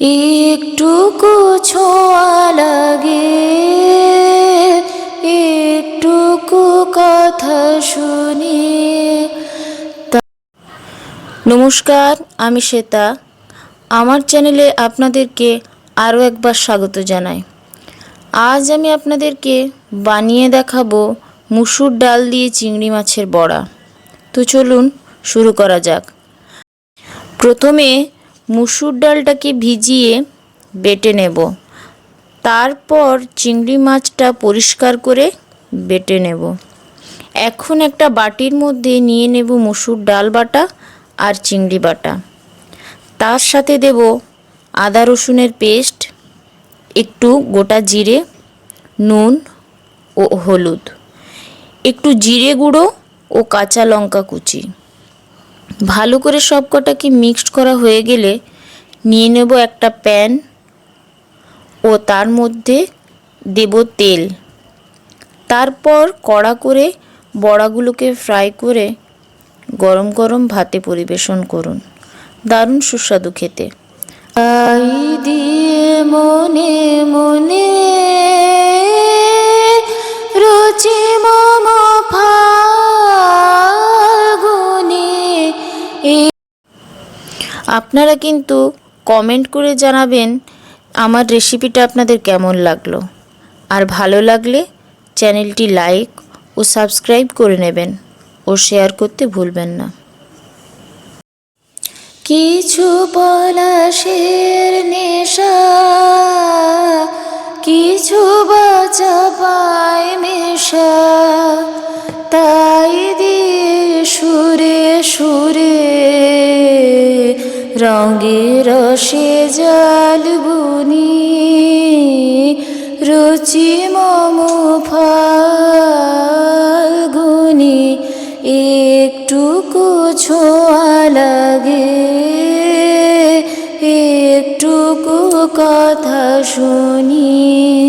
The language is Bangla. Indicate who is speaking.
Speaker 1: একটুকু ছোঁয়া লাগে, একটুকু কথা শুনি। নমস্কার, আমি শ্বেতা। আমার চ্যানেলে আপনাদেরকে আরও একবার স্বাগত জানাই। আজ আমি আপনাদেরকে বানিয়ে দেখাবো মুসুর ডাল দিয়ে চিংড়ি মাছের বড়া। তো চলুন শুরু করা যাক। প্রথমে মুসুর ডালটাকে ভিজিয়ে বেটে নেব। তারপর চিংড়ি মাছটা পরিষ্কার করে বেটে নেব। এখন একটা বাটির মধ্যে নিয়ে নেব মুসুর ডাল বাটা আর চিংড়ি বাটা। তার সাথে দেব আদা রসুনের পেস্ট, একটু গোটা জিরে, নুন ও হলুদ, একটু জিরে গুঁড়ো ও কাঁচা লঙ্কা কুচি। ভালো করে সব কটাকে মিক্সড করা হয়ে গেলে নিয়ে নেব একটা প্যান ও তার মধ্যে দেব তেল। তারপর কড়া করে বড়াগুলোকে ফ্রাই করে গরম গরম ভাতে পরিবেশন করুন। দারুণ সুস্বাদু খেতে। দিয়ে মনে মনে আপনারা কিন্তু কমেন্ট করে জানাবেন আমার রেসিপিটা আপনাদের কেমন লাগল। আর ভালো লাগলে চ্যানেলটি লাইক ও সাবস্ক্রাইব করে নেবেন ও শেয়ার করতে ভুলবেন না। কিছু পলাশের নেশা, কিছু বাচা পায় মেশা, তাই দিয়ে সুরে সুরে রঙে রসে জাল বুনি রুচি মম ফাগুনি একটুকু ছোঁয়া লাগে একটুকু কথা শুনি।